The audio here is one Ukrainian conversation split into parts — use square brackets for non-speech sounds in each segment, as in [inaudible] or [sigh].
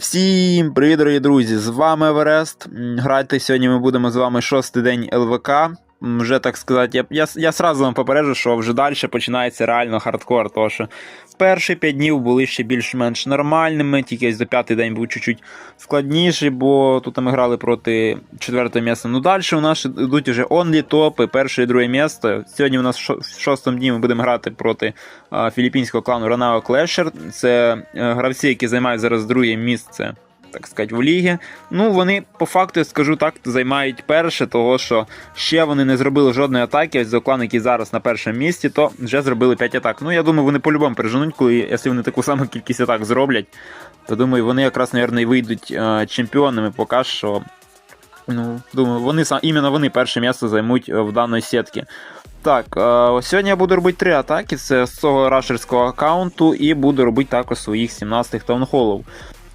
Всім привіт, дорогі друзі! З вами Еверест. Грати сьогодні ми будемо з вами шостий день ЛВК. Вже так сказати, я, я, я сразу вам попереджу, що вже далі починається реально хардкор. Тому що перші 5 днів були ще більш-менш нормальними, тільки до п'ятий день був чуть-чуть складніший, бо тут ми грали проти четвертого місця. Ну далі у нас йдуть вже онлі топи, перше і друге місце. Сьогодні у нас в шо- в шостому дні ми будемо грати проти філіппінського клану Ronao Clasher. Це е, гравці, які займають зараз друге місце. Так сказати, в лігі. Ну, вони по факту, скажу так, займають перше, того що ще вони не зробили жодної атаки. Ось за клан, який зараз на першому місці, то вже зробили 5 атак. Ну, я думаю, вони по-любому переженуть, коли, якщо вони таку саму кількість атак зроблять, то думаю, вони якраз, мабуть, вийдуть е, чемпіонами поки що. Ну, думаю, вони іменно вони перше місце займуть е, в даній сітці. Так, е, сьогодні я буду робити три атаки. Це з цього рашерського аккаунту, і буду робити також своїх 17 таунхолов.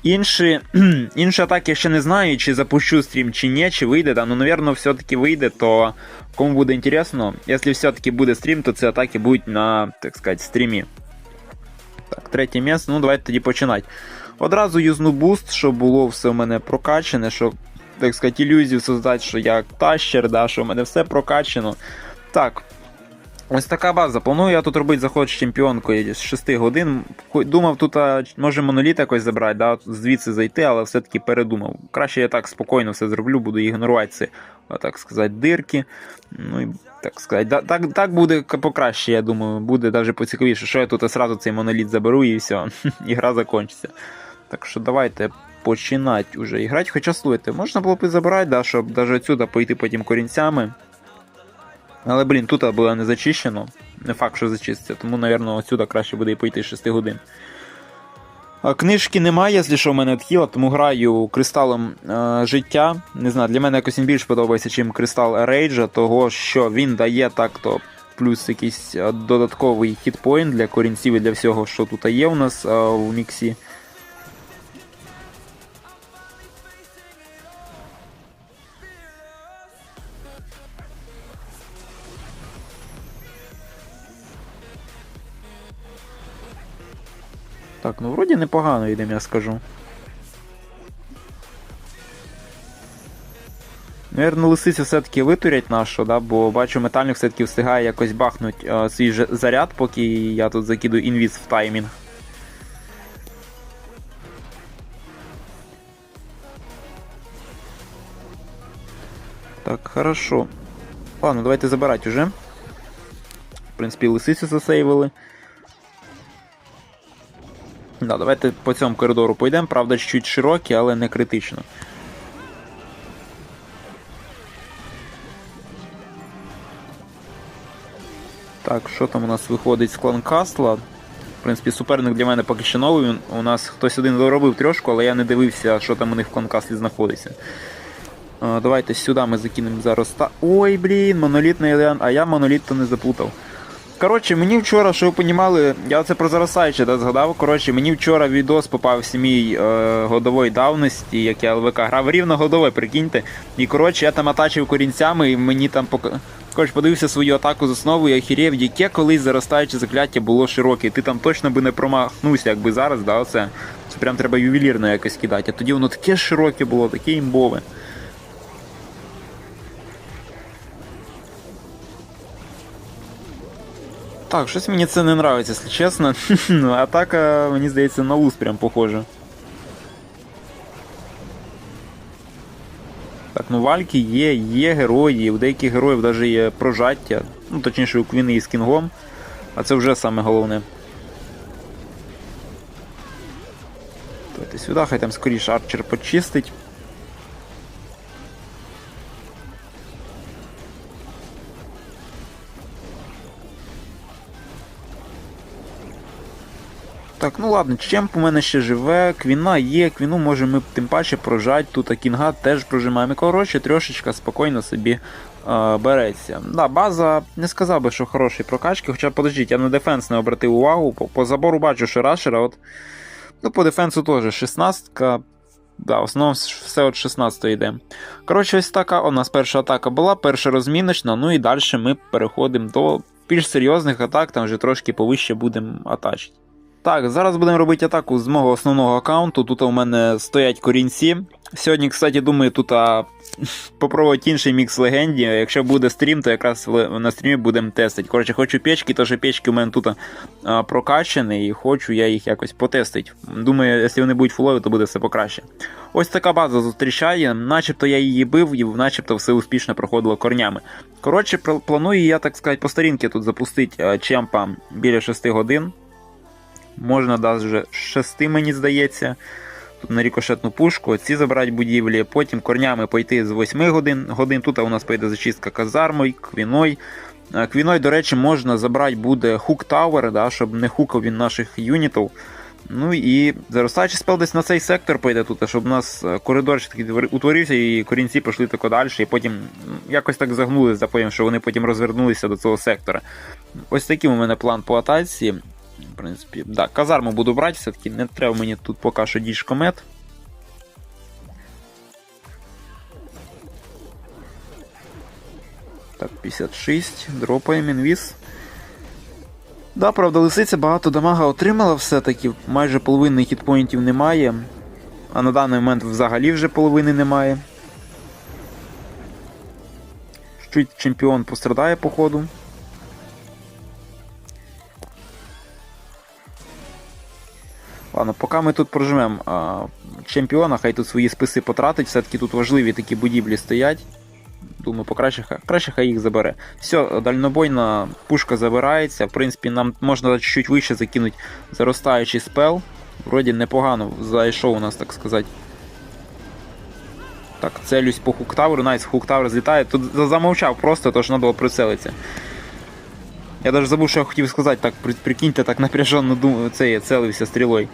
Інші, [clears throat] інші атаки я ще не знаю, чи запущу стрім, чи ні, чи вийде. Да? Ну, напевно, все-таки вийде, то кому буде інтересно, якщо все-таки буде стрім, то ці атаки будуть на, так сказати, стрімі. Так, третє місце, ну давайте тоді починати. Одразу юзну буст, щоб було все в мене прокачане, щоб, так сказати, ілюзію создати, що я тащер, да, що в мене все прокачано. Так. Ось така база. Планую я тут робити заход з чемпіонкою з 6 годин. Думав, тут може моноліт якось забрати, да, звідси зайти, але все-таки передумав. Краще я так спокійно все зроблю, буду ігнорувати ці, так сказати, дирки. Ну і так сказати, да, так, так буде покраще, я думаю, буде навіть поцікавіше, що я тут одразу цей моноліт заберу і все, [laughs] і гра закінчиться. Так що давайте починати уже грати. Хоча слухайте, можна було б і забирати, да, щоб навіть отсюда пойти потім корінцями. Але, блін, тут було не зачищено. Не факт, що зачиститься, тому, напевно, отсюда краще буде і пойти 6 годин. Книжки немає, якщо що в мене відхіла, тому граю кристалом е, життя. Не знаю, для мене якось він більш подобається, чим кристал рейджа, того що він дає так-то плюс якийсь е, додатковий хітпоінт для корінців і для всього, що тут є у нас е, в міксі. Так, ну вроді непогано йдемо, я скажу. Наверно, лисицю все-таки витурять нашу, да, бо бачу, метальник все-таки встигає якось бахнуть е, свій же заряд, поки я тут закидую інвіз в таймінг. Так, хорошо. Ладно, давайте забирать уже. В принципі, лисицю засейвили. Да, давайте по цьому коридору пойдемо, правда, чуть широкий, але не критично. Так, що там у нас виходить з клан Кастла? В принципі, суперник для мене поки що новий. У нас хтось один доробив трьошку, але я не дивився, що там у них в клан Каслі знаходиться. Давайте сюди ми закинемо зараз. Та... Ой, блін, монолітний Еліан, а я моноліт то не заплутав. Коротше, мені вчора, що ви понімали, я це про Заросайче да, згадав. Коротше, мені вчора відос попався мій е, годової давності, як я ЛВК грав рівно годовий, прикиньте. І коротше, я там атачив корінцями, і мені там пока. Коротше, подивився свою атаку з основу і охерів, яке колись заростаюче закляття було широке. Ти там точно би не промахнувся, якби зараз, да, оце. Це прям треба ювелірно якось кидати. А тоді воно таке широке було, таке імбове. Так, щось мені це не нравиться, якщо чесно. [laughs] Ну, Атака, мені здається, на луз прям похожа. Так, ну вальки є, є герої, у деяких героїв навіть є прожаття. Ну, точніше, у Квіни із Кінгом. А це вже саме головне. Давайте сюди, хай там скоріше арчер почистить. Так, ну ладно, Чемп у мене ще живе, Квіна є, Квіну може ми тим паче прожать, тут Кінга теж прожимаємо. І коротше, трошечка спокійно собі е, береться. Да, база не сказав би, що хороші прокачки, хоча подождіть, я на дефенс не обратив увагу. По, по забору бачу, що рашера, от. Ну, по дефенсу теж 16 ка Да, в основному все от 16 йде. Коротше, ось така у нас перша атака була, перша розміночна, ну і далі ми переходимо до більш серйозних атак, там вже трошки повище будемо атачити. Так, зараз будемо робити атаку з мого основного аккаунту. Тут у мене стоять корінці. Сьогодні, кстати, думаю, тут а, [laughs] попробувати інший мікс легенді. Якщо буде стрім, то якраз на стрімі будемо тестити. Коротше, хочу печки, теж печки у мене тут а, прокачані, і хочу я їх якось потестити. Думаю, якщо вони будуть фулові, то буде все покраще. Ось така база зустрічає, начебто я її бив, і начебто все успішно проходило корнями. Коротше, планую я, так сказати, по старінки тут запустити а, чемпа біля 6 годин. Можна навіть 6, мені здається. Тут на рікошетну пушку, ці забрати будівлі, потім корнями пойти з 8 годин. годин. Тут у нас пойде зачистка казармою, квіною. Е, Квіною, до речі, можна забрати буде хук Тауер, да, щоб не хукав він наших юнітів. Ну і заростаючий спел десь на цей сектор пойде тут, щоб у нас е, коридорчик такий утворився, і корінці пішли тако далі, і потім якось так загнули за потім, що вони потім розвернулися до цього сектора. Ось такий у мене план по атаці. В принципі, да, казарму буду брати, все-таки не треба мені тут поки що діжкомет. Так, 56, дропаємо інвіз. Да, правда, лисиця багато дамага отримала все-таки, майже половини хітпоінтів немає. А на даний момент взагалі вже половини немає. Чуть чемпіон пострадає, походу. Ладно, поки ми тут прожмемо а, чемпіона, хай тут свої списи потратить, все-таки тут важливі такі будівлі стоять. Думаю, покраще краще хай їх забере. Все, дальнобойна пушка забирається. В принципі, нам можна чуть вище закинути заростаючий спел. Вроді непогано зайшов у нас, так сказати. Так, целюсь по хуктауру, найс, хуктавр злітає. Тут замовчав просто, тож треба було прицелитися. Я навіть забув, що я хотів сказати, так, прикиньте, так напряженно дум... це я целився стрілою.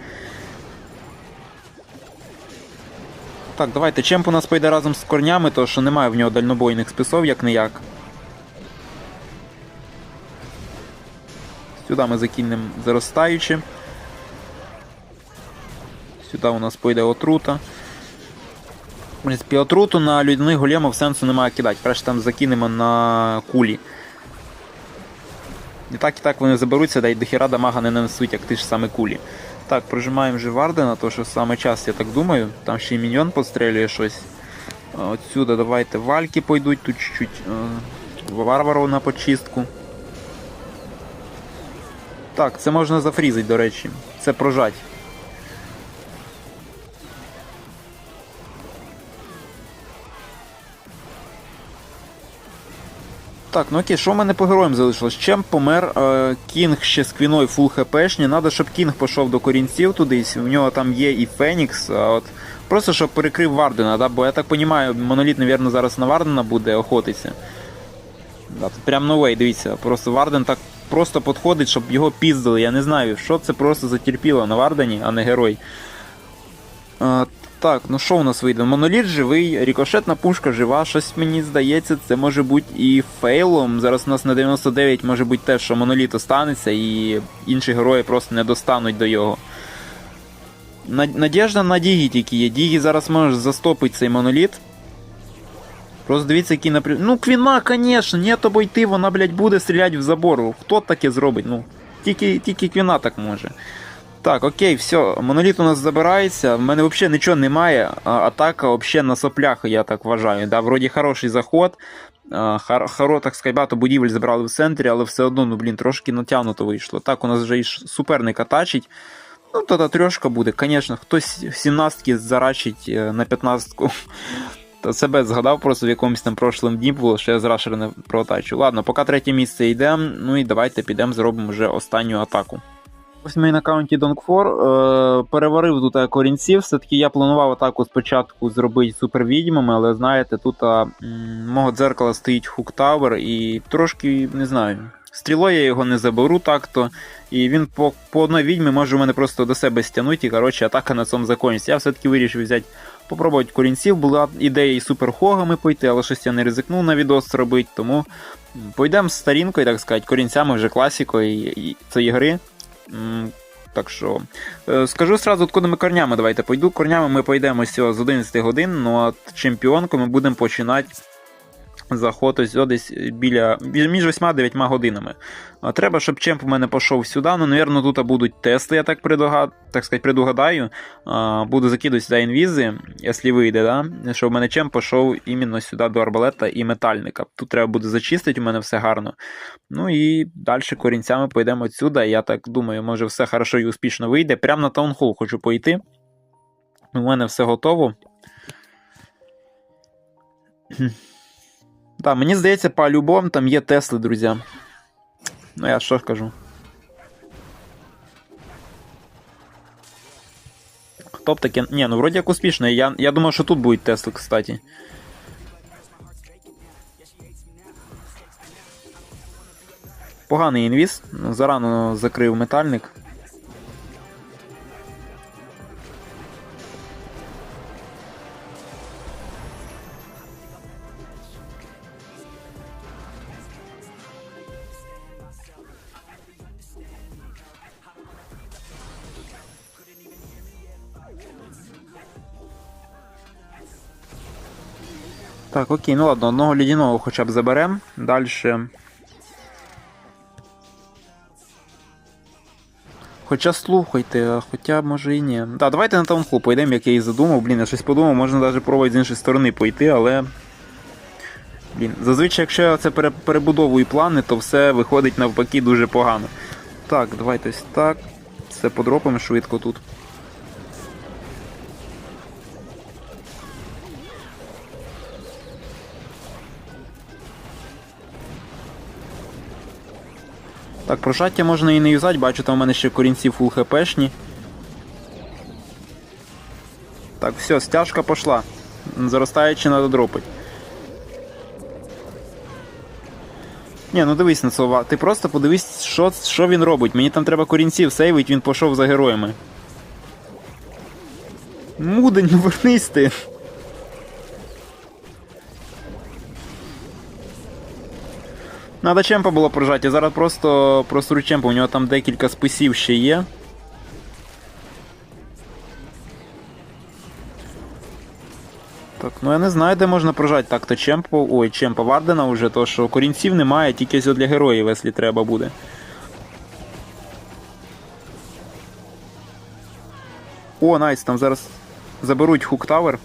Так, давайте, чемп у нас пойде разом з корнями, то що немає в нього дальнобойних списов, як не як. Сюди ми закинемо заростаючи. Сюди у нас пойде отрута. В принципі, отруту на людяних големів сенсу немає кидати. Краще там закинемо на кулі. І так і так вони заберуться, да й дохіра дамага не нанесуть, як ти ж саме кулі. Так, прожимаємо вже Вардена, то що саме час, я так думаю. Там ще й міньйон пострілює щось. Отсюда давайте вальки пойдуть, тут чуть-чуть варвару на почистку. Так, це можна зафрізити, до речі. Це прожать. Так, ну окей, що в мене по героям залишилось? Чемп помер, е, Кінг ще з квіною фул хпшні. Надо, щоб Кінг пішов до корінців тудись. У нього там є і Фенікс. А от Просто щоб перекрив Вардена, да? бо я так розумію, моноліт, мабуть, зараз на Вардена буде охотитися. Да, прям новий, дивіться, просто Варден так просто підходить, щоб його піздили. Я не знаю, що це просто затерпіло на Вардені, а не герой. А, так, ну що у нас вийде? Моноліт живий, рікошетна пушка жива. Щось мені здається, це може бути і фейлом. Зараз у нас на 99 може бути те, що моноліт останеться, і інші герої просто не достануть до його. Надіжда на Дігі тільки є. Дігі зараз може застопити цей моноліт. Просто дивіться, який напрям... Ну, квіна, звісно, ні тобой йти, вона, блядь, буде стріляти в забор. Хто таке зробить? Ну, тільки, тільки квіна так може. Так, окей, все, моноліт у нас забирається. В мене взагалі нічого немає. Атака взагалі на соплях, я так вважаю. Да, вроді хороший заход. Хар, хоро, так сказати, багато будівель забрали в центрі, але все одно, ну блін, трошки натягнуто вийшло. Так, у нас вже і суперника тачить. Ну, тоді трьошка буде. Звісно, хтось 17 зарачить е, на 15-ку. Та себе згадав просто в якомусь там прошлому дні було, що я з рашера не протачу. Ладно, поки третє місце йдемо, ну і давайте підемо зробимо вже останню атаку. Ось мій на аккаунті Донгфор е, переварив тут е, корінців. Все-таки я планував атаку спочатку зробити супервідьмами, але знаєте, тут м, мого дзеркала стоїть хук Тауер і трошки не знаю. Стрілою я його не заберу так-то. І він по, по одній відьмі може мене просто до себе стягнути, і коротше атака на цьому закінчиться. Я все-таки вирішив взяти, попробувати корінців. Була ідея і суперхогами пойти, але щось я не ризикнув на відос зробити, тому пойдемо з старінкою, так сказати, корінцями вже класікою цієї гри. Так що, е, скажу сразу, откуда ми корнями давайте пойду. Корнями ми пойдемо з 11 годин, ну а чемпіонку ми будемо починати заход ось десь біля між 8-9 годинами. Треба, щоб чемп у мене пішов сюди. Ну, навірно, тут будуть тести, я так предугад... так сказати, предугадаю. Буду закидувати сюди інвізи, якщо вийде, да? щоб у мене чемп пішов іменно сюди до арбалета і метальника. Тут треба буде зачистити, у мене все гарно. Ну і далі корінцями поїдемо відсюди. Я так думаю, може все хорошо і успішно вийде. Прямо на таунхол хочу пойти. У мене все готово. Так, мені здається, по-любому там є Тесли, друзі. Ну, я що кажу. Хто б таке. Ні, ну вроді як успішно. Я, я думав, що тут будуть Тесли, кстати. Поганий інвіз. Зарано закрив метальник. Так, окей, ну ладно, одного ледяного хоча б заберем. Дальше. Хоча слухайте, а хоча може і ні. Да, давайте на таунхол поїдемо, як я і задумав. Блін, я щось подумав, можна навіть пробувати з іншої сторони пойти, але. Блін, зазвичай, якщо я це пере- перебудовую плани, то все виходить навпаки дуже погано. Так, давайте ось так. Все подропимо швидко тут. Так, прожаття можна і не юзати, бачу, там у мене ще корінці фул хпшні. Так, все, стяжка пошла. Заростаючи надо дропать. Ні, ну дивись на слова. Ти просто подивись, що, що він робить. Мені там треба корінців сейвить, він пішов за героями. Мудень, [laughs] вернись ти. Надо чемпа було прожати, я зараз просто просру чемпа, у нього там декілька списів ще є. Так, ну я не знаю, де можна прожати так-то чемпа. Ой, чемпа Вардена вже, то що корінців немає, тільки для героїв, якщо треба буде. О, найс, там зараз заберуть хук тавер.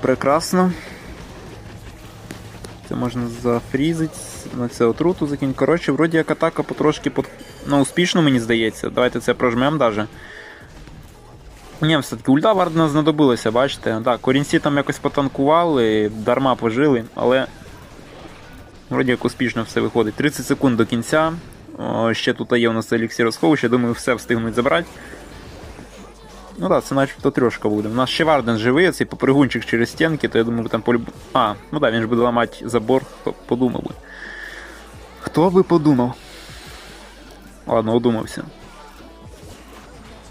Прекрасно. Це можна зафрізити, на це отруту закинь. Коротше, вроді як атака потрошки по... ну, успішно, мені здається. Давайте це прожмемо даже. Ні, все-таки ульта Вардена знадобилася, бачите? Так, корінці там якось потанкували, дарма пожили, але вроді як успішно все виходить. 30 секунд до кінця. О, ще тут є у нас еліксір сховище, думаю, все встигнуть забрати. Ну так, це начебто трьошка буде. У нас ще Варден живий, цей попригунчик через стінки, то я думаю, там полюб... А, ну так, він ж буде ламати забор, хто б подумав би. Хто би подумав? Ладно, одумався.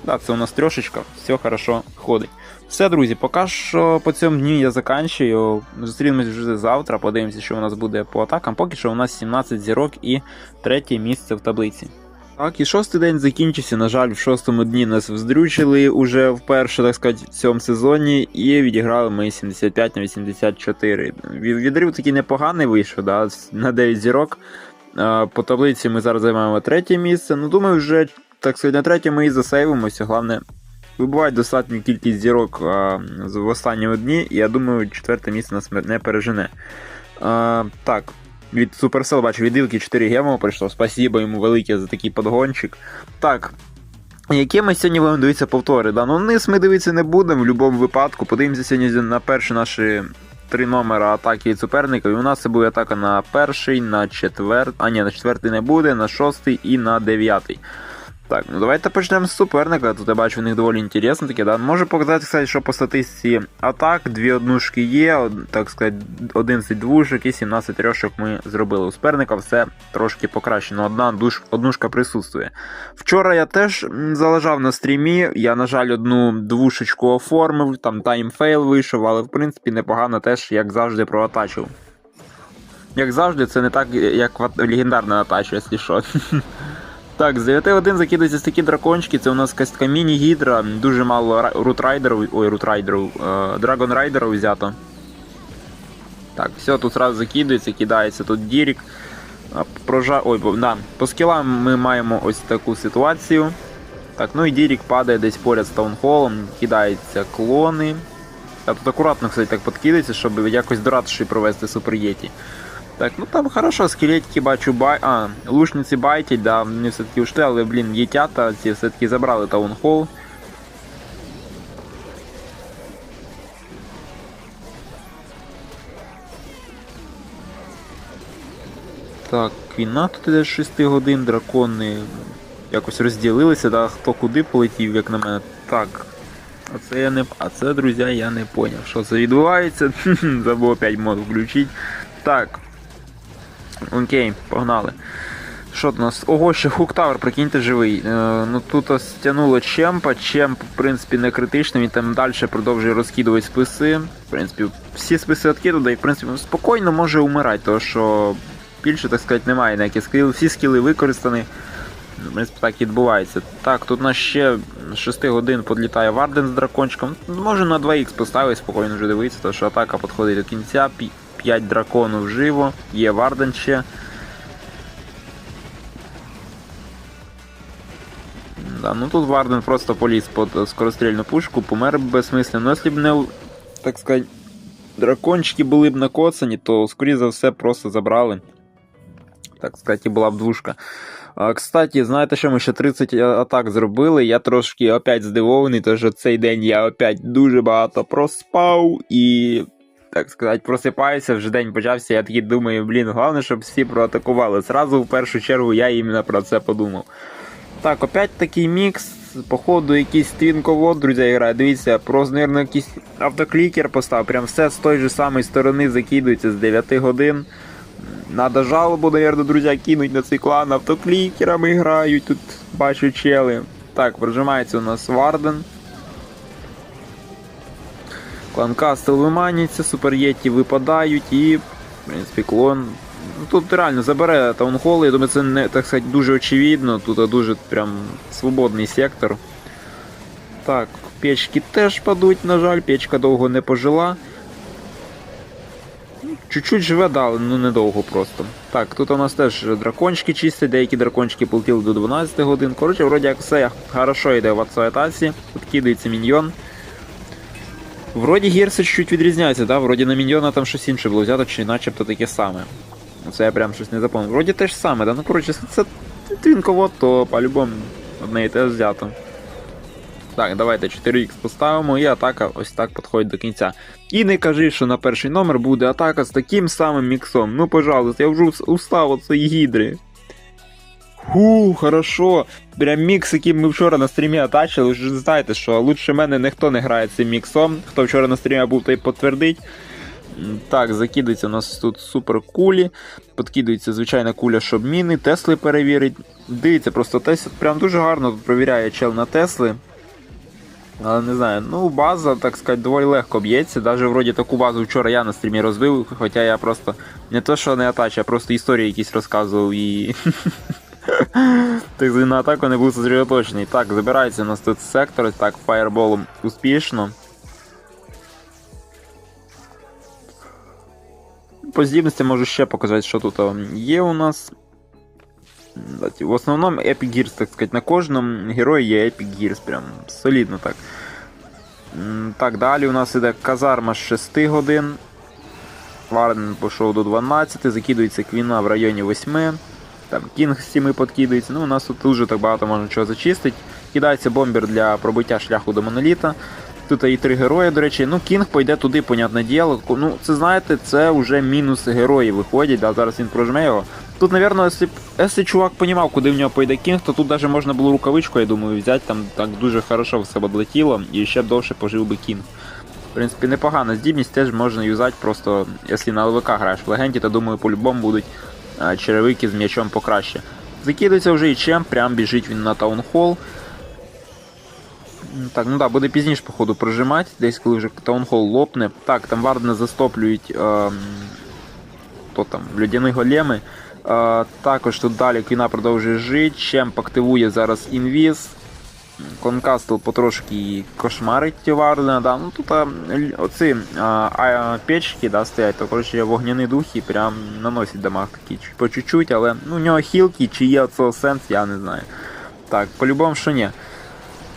Так, це у нас трьошечка, все хорошо ходить. Все, друзі, поки що по цьому дню я заканчую. Зустрінемось вже завтра, подивимося, що у нас буде по атакам. Поки що у нас 17 зірок і третє місце в таблиці. Так, і шостий день закінчився. На жаль, в шостому дні нас вздрючили уже вперше, так сказати, в цьому сезоні, і відіграли ми 75 на 84. Від- Відрив такий непоганий вийшов, да, на 9 зірок. По таблиці ми зараз займаємо третє місце. Ну, думаю, вже так сказати, на третьому і засейвимося. Головне, вибивати достатню кількість зірок в останньому дні, і я думаю, четверте місце нас не пережене. Так, від Supercell бачу, від Ілки 4 гемо прийшло. Спасибо йому велике за такий подгончик. Так. Якими сьогодні будемо дивитися повтори? Да? Ну, низ ми дивитися не будемо в будь-якому випадку. Подивимося сьогодні на перші наші три номера атаки від суперника. І у нас це буде атака на перший, на четвертий. А ні, на четвертий не буде, на шостий і на дев'ятий. Так, ну давайте почнемо з суперника. Тут я бачу, у них доволі інтересно таке. Да? Можу показати, кстати, що по статистиці атак, дві однушки є, так сказати, 11 двушок і 17 трьошок ми зробили. У суперника все трошки покращено. Одна душ, однушка присутствує. Вчора я теж залежав на стрімі. Я, на жаль, одну двушечку оформив, там таймфейл вийшов, але в принципі непогано теж, як завжди, проатачив. Як завжди, це не так, як в легендарна атача, якщо що. [laughs] Так, з 9-1 закидуються такі дракончики, це у нас якась така міні-гідра, дуже мало ра- рутрайдерів, ой, рутрайдерів, е, драгон райдерів взято. Так, все, тут сразу закидується, кидається тут Дірік. Прожа... Ой, да. По скілам ми маємо ось таку ситуацію. Так, ну і Дірік падає десь поряд з таунхолом, кидаються клони. А тут акуратно, кстати, так подкидається, щоб якось до провести Супер Єті. Так, ну там хорошо, скелетики бачу бай. А, лучниці байтять, да, вони все-таки ушли, але, блін, єтята ці все-таки забрали таунхол. Так, війна тут іде з 6 годин, дракони якось розділилися, да, хто куди полетів, як на мене. Так. А це я не. А це, друзі, я не поняв, що це відбувається. [laughs] Забув опять мод включити. Так. Окей, погнали. Що у нас? Ого, ще Хуктавер, прикиньте, живий. Е, ну тут стягнуло Чемпа. Чемп, в принципі, не критичний, він там далі продовжує розкидувати списи. В принципі, всі списи відкидує, і в принципі спокійно може умирати, тому що більше, так сказати, немає ніяких скілів. Всі скіли використані. В принципі, так і відбувається. Так, тут у нас ще 6 годин підлітає Варден з дракончиком. Може на 2х поставить, спокійно вже дивитися, тому що атака підходить до кінця. 5 драконів живо, є Варден ще. Да, ну тут Варден просто поліз під скорострільну пушку, помер безсмисленно. Ну, якщо б не, так сказати, дракончики були б накоцані, то, скоріше за все, просто забрали. Так сказати, була б двушка. А, Кстати, знаєте, що ми ще 30 атак зробили. Я трошки опять здивований, тому що цей день я опять дуже багато проспав і. Так сказати, просипаюся, вже день почався. Я такий думаю, блін, головне, щоб всі проатакували. Зразу в першу чергу я іменно про це подумав. Так, опять такий мікс. Походу, якийсь твінковод, друзі, грає. Дивіться, просто, наверное, якийсь автоклікер постав. Прям все з тої ж самої сторони закидується з 9 годин. Надо жалобу, наверное, друзі, кинуть на цей клан. Автоклікерами грають. Тут бачу чели. Так, прожимається у нас Варден. Клан Кастел виманюється, Супер Єті випадають і, в принципі, клон. Ну, тут реально забере таунхол, я думаю, це не так сказати дуже очевидно. Тут дуже прям свободний сектор. Так, печки теж падуть, на жаль, печка довго не пожила. Ну, Чуть-чуть живе, да, але ну недовго просто. Так, тут у нас теж дракончики чистять, деякі дракончики полетіли до 12 годин. Коротше, вроді як все хорошо йде в ацоетації. Підкидається міньйон. Вроді гірси чуть відрізняються, да? Вроді на міньйона там щось інше було взято, чи начебто таке саме. Це я прям щось не запам'ятав. Вроді те ж саме, да? Ну коротше, це твінковод, то по-любому одне і те взято. Так, давайте 4х поставимо і атака ось так підходить до кінця. І не кажи, що на перший номер буде атака з таким самим міксом. Ну, пожалуйста, я вже устав цієї гідри. Ху, хорошо. Прям мікс, який ми вчора на стрімі атачили, ж знаєте, що лучше мене ніхто не грає цим міксом. Хто вчора на стрімі був, той підтвердить. Так, закидується у нас тут супер кулі. Підкидується звичайна куля, щоб міни, Тесли перевірить. Дивіться, просто Тесла прям дуже гарно тут провіряє чел на Тесли. Але не знаю, ну база, так сказати, доволі легко б'ється. Навіть вроді таку базу вчора я на стрімі розвив, хоча я просто не то, що не атач, а просто історії якісь розказував і. [laughs] Так на атаку не був зосередоточений. Так, забирається у нас тут сектор, так, фаєрболом успішно. По здібності можу ще показати, що тут ем, є у нас. В основному Epic Gears, так сказати, на кожному герої є Epic Gears, прям солідно так. Так, далі у нас іде казарма з 6 годин. Варден пішов до 12, закидується квіна в районі 8. Там Кінг з 7 подкидується. Ну, у нас тут дуже так багато можна чого зачистити. Кидається бомбер для пробиття шляху до моноліта. Тут і три герої, до речі. Ну, Кінг пойде туди, понятне діло. Ну, це знаєте, це вже мінуси героїв виходять, да, зараз він прожме його. Тут, напевно, якщо, якщо чувак понімав, куди в нього пойде Кінг, то тут навіть можна було рукавичку, я думаю, взяти, там так дуже хорошо все б одлетіло, і ще довше пожив би Кінг. В принципі, непогана здібність, теж можна юзати, просто якщо на ЛВК граєш в легенді, то думаю, по-любому будуть черевики з м'ячом покраще. Закидується вже і чем, прям біжить він на таунхол. Так, ну да, буде пізніше, походу, прожимати, десь коли вже таунхол лопне. Так, там Вардена застоплюють е, то там, людяні големи. Е, також тут далі Квіна продовжує жити, чем активує зараз інвіз. Конкастл потрошки кошмарить Варлена, да. Ну тут а, оці а, а, печки да, стоять, то коротше вогняні духи прям наносять дамаг такі по чуть-чуть, але ну, у нього хілки, чи є цього сенс, я не знаю. Так, по-любому, що ні.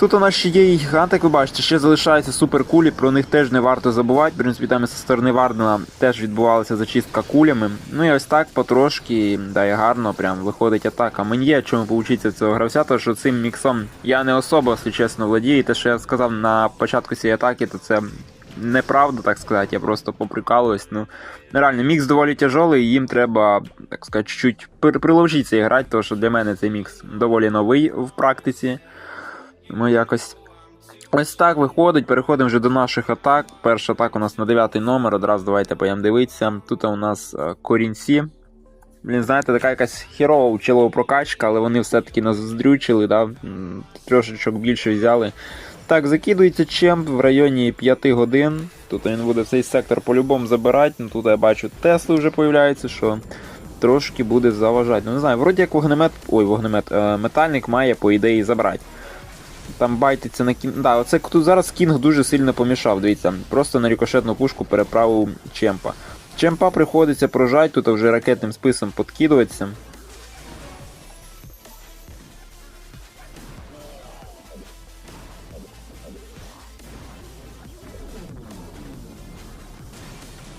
Тут у нас ще є і гігант, як ви бачите, ще залишаються суперкулі, про них теж не варто забувати. В принципі, там зі сторони Вардена теж відбувалася зачистка кулями. Ну і ось так потрошки, да гарно прям виходить атака. Мені є чому поучитися цього гравця, тому що цим міксом я не особо, якщо чесно, владію. Те, що я сказав на початку цієї атаки, то це неправда, так сказати, я просто поприкалуюсь. Ну, реально, мікс доволі тяжелий, і їм треба, так сказати, чуть-чуть при- приловчитися і грати, тому що для мене цей мікс доволі новий в практиці. Тому якось. Ось так виходить. Переходимо вже до наших атак. Перша атака у нас на 9 номер. Одразу давайте поїм дивитися. Тут у нас е, корінці. Блін, знаєте, така якась херова училова прокачка, але вони все-таки нас здрючили, да? трошечок більше взяли. Так, закидується чемп в районі 5 годин. Тут він буде цей сектор по-любому забирати. Ну, тут я бачу Тесли вже появляються, що трошки буде заважати. Ну не знаю, вроді як вогнемет. Ой, вогнемет, е, метальник має, по ідеї, забрати. Там байтиться на кін. Да, оце тут зараз Кінг дуже сильно помішав. Дивіться, просто на рікошетну пушку переправив Чемпа. Чемпа приходиться прожать, тут вже ракетним списом подкидуватися.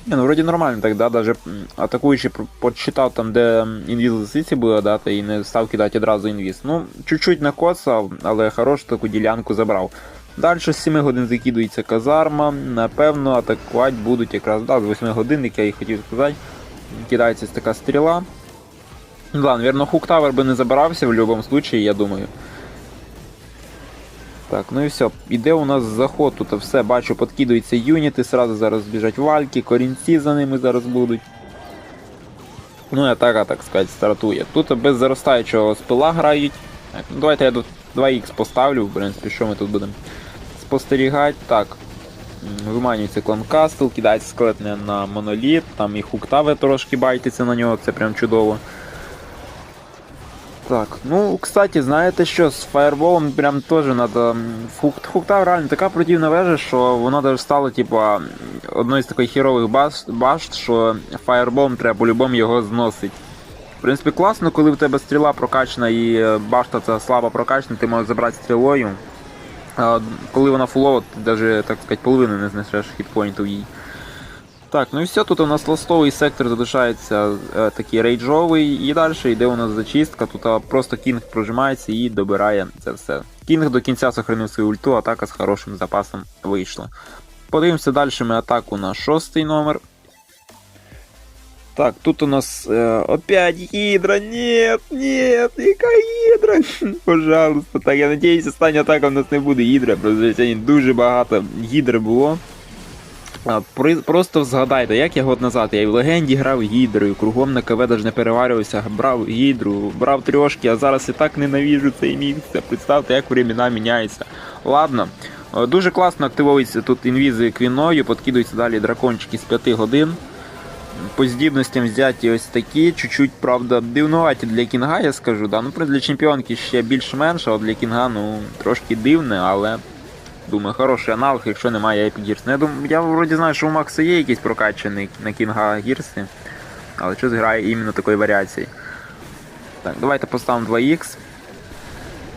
Не, ну вроді нормально так, да, даже атакуючий подсчитав там, де інвіз буде дати, і не став кидати одразу інвіз. Ну, чуть-чуть накоцав, але хорошу таку ділянку забрав. Далі з 7 годин закидується казарма. Напевно, атакувати будуть якраз да, з 8 годин, як я і хотів сказати. Кидається така стріла. Ну да, наверное, хук тавер би не забирався в будь-якому випадку, я думаю. Так, ну і все. Іде у нас заход, тут все, бачу, подкидуються юніти, сразу зараз біжать вальки, корінці за ними зараз будуть. Ну і атака, так сказати, стартує. Тут без заростаючого спила грають. Так, ну давайте я тут 2х поставлю, в принципі, що ми тут будемо спостерігати. Так. Виманюється клан Кастл, кидається скелет не на моноліт, там і хуктаве трошки байтиться на нього, це прям чудово. Так, ну, кстати, знаєте що, з фаерболом прям теж. Фук, Хуктав реально така противна вежа, що вона даже стала, типа, одною з таких хірових башт, башт, що фаерболом треба по-любому його зносить. В принципі, класно, коли в тебе стріла прокачана і е, башта ця слабо прокачана, ти можеш забрати стрілою. А коли вона фулова, ти навіть, так сказати, половину не знесеш хітпоінтів їй. Так, ну і все, тут у нас ластовий сектор залишається е, такий рейджовий, і далі йде у нас зачистка. Тут просто кінг прожимається і добирає це все. Кінг до кінця сохранив свою ульту, атака з хорошим запасом вийшла. Подивимося далі ми атаку на шостий номер. Так, тут у нас э, опять гидра. Нет, нет, яка гідра? [laughs] Пожалуйста. Так, я надіюсь, остання атака в нас не буде гідра, просто сьогодні дуже багато гідри було. При, просто згадайте, як я год назад, я і в легенді грав гідрою, кругом на КВ навіть не переварювався, брав гідру, брав трьошки, а зараз і так ненавіжу цей місце. Представте, як времена міняються. Ладно. Е, Дуже класно активуються тут інвізи квіною, подкидуються далі дракончики з 5 годин. По здібностям взяті ось такі, чуть-чуть, правда, дивнуваті для кінга, я скажу. Да? Ну, для чемпіонки ще більш-менш, а для кінга, ну, трошки дивне, але Думаю, хороший аналог, якщо немає Epic Gears. Ну, я, дум... я вроді знаю, що у Макса є якийсь прокачаний на Кінга Гірси, але щось грає іменно такої варіації. Так, давайте поставимо 2х.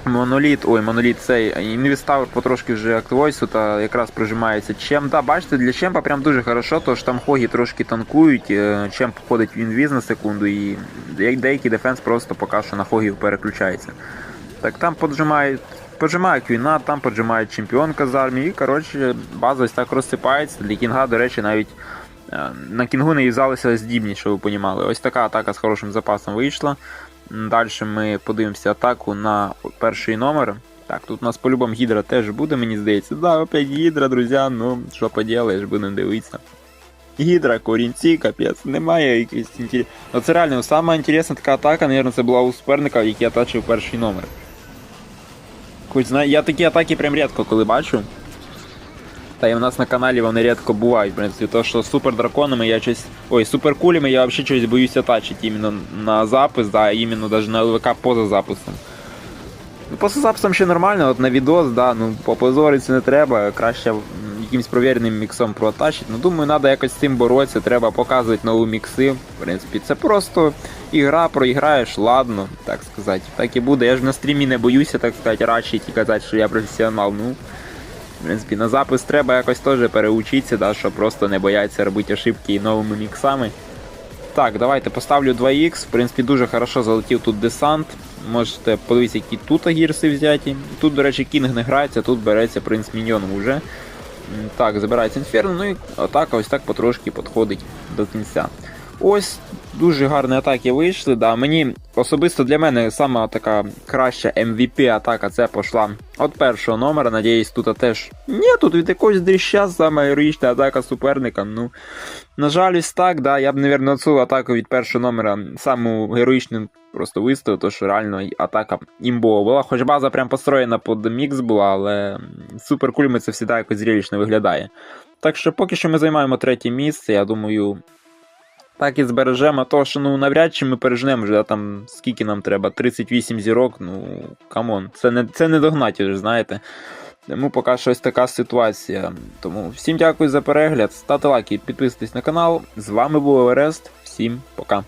Моноліт, ой, моноліт цей. Інвіставр потрошки вже активується, та якраз прижимається чем. Да, бачите, для чемпа прям дуже хорошо, то що там хогі трошки танкують, е, чемп входить в інвіз на секунду і деякий дефенс просто поки що на хогів переключається. Так, там поджимають Поджимає Квіна, там поджимає чемпіонка з армії, і коротше, база ось так розсипається. Для Кінга, до речі, навіть е, на Кінгу не юзалися здібність, щоб ви понімали. Ось така атака з хорошим запасом вийшла. Далі ми подивимося атаку на перший номер. Так, тут у нас по-любому гідра теж буде, мені здається. Да, опять гідра, друзі, ну що поділаєш, будемо дивитися. Гідра, корінці, капець, немає якихось інтерес. Ну це реально сама інтересна така атака, мабуть, це була у суперника, який атачив перший номер. Хоч знаю, я такі атаки прям рідко коли бачу. Та і в нас на каналі вони рідко бувають, в принципі, то що супер драконами я щось. Ой, супер кулями я взагалі щось боюся тачити іменно на запис, да, іменно навіть на ЛВК поза записом. Ну, По записом ще нормально, от на відос, да, ну попозоритися не треба, краще якимсь провіреним міксом проатачити. Ну думаю, треба якось з цим боротися, треба показувати нові мікси. В принципі, це просто ігра, проіграєш, ладно, так сказати. Так і буде. Я ж на стрімі не боюся, так сказати, радше ті казати, що я професіонал. Ну, в принципі, на запис треба якось теж переучитися, да, щоб просто не боятися робити ошибки і новими міксами. Так, давайте поставлю 2х. В принципі, дуже хорошо залетів тут десант. Можете подивитися, які тут агірси взяті. Тут, до речі, кінг не грається, тут береться принц міньйоном уже. Так, забирається інферно, ну і атака ось так потрошки підходить до кінця. Ось дуже гарні атаки вийшли. Да. Мені особисто для мене сама така краща MVP атака це пішла від першого номера. Надіюсь, тут теж. Ні, тут від якогось дріща сама героїчна атака суперника. Ну, на жаль, ось так, да. Я б, мабуть, цю атаку від першого номера саму героїчну просто виставив, то що реально атака імбова була. Хоч база прям построєна під мікс була, але супер кульми це завжди якось зрілічно виглядає. Так що поки що ми займаємо третє місце, я думаю. Так і збережемо, то що ну навряд чи ми пережнемо вже да, там скільки нам треба, 38 зірок, ну камон, це не це не догнати вже, знаєте. Тому поки що ось така ситуація. Тому всім дякую за перегляд, ставте лайки, підписуйтесь на канал. З вами був Еверест, всім пока.